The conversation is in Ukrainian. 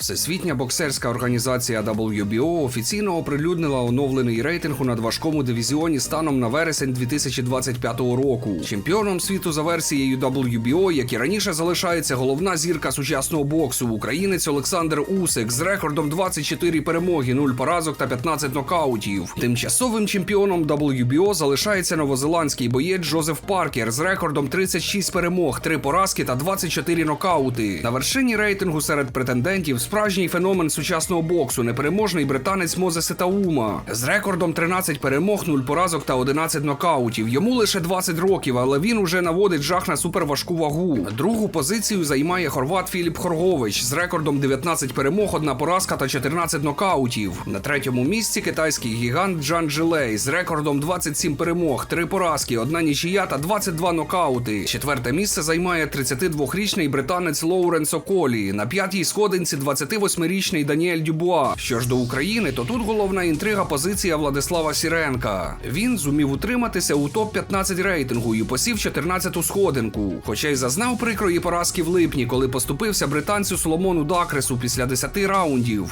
Всесвітня боксерська організація WBO офіційно оприлюднила оновлений рейтинг у надважкому дивізіоні станом на вересень 2025 року. Чемпіоном світу за версією WBO, як і раніше залишається головна зірка сучасного боксу, українець Олександр Усик з рекордом 24 перемоги, 0 поразок та 15 нокаутів. Тимчасовим чемпіоном WBO залишається новозеландський боєць Джозеф Паркер з рекордом 36 перемог, 3 поразки та 24 нокаути. На вершині рейтингу серед претендентів справжній феномен сучасного боксу, непереможний британець Мозес Таума з рекордом 13 перемог, 0 поразок та 11 нокаутів. Йому лише 20 років, але він уже наводить жах на суперважку вагу. Другу позицію займає хорват Філіп Хоргович з рекордом 19 перемог, 1 поразка та 14 нокаутів. На третьому місці китайський гігант Джан Джилей з рекордом 27 перемог, 3 поразки, 1 нічия та 22 нокаути. Четверте місце займає 32-річний британець Лоуренс Околі. На п'ятій сходинці 28-річний Даніель Дюбуа. Що ж до України, то тут головна інтрига позиція Владислава Сіренка. Він зумів утриматися у топ-15 рейтингу і посів 14-ту сходинку. Хоча й зазнав прикрої поразки в липні, коли поступився британцю Соломону Дакресу після 10 раундів.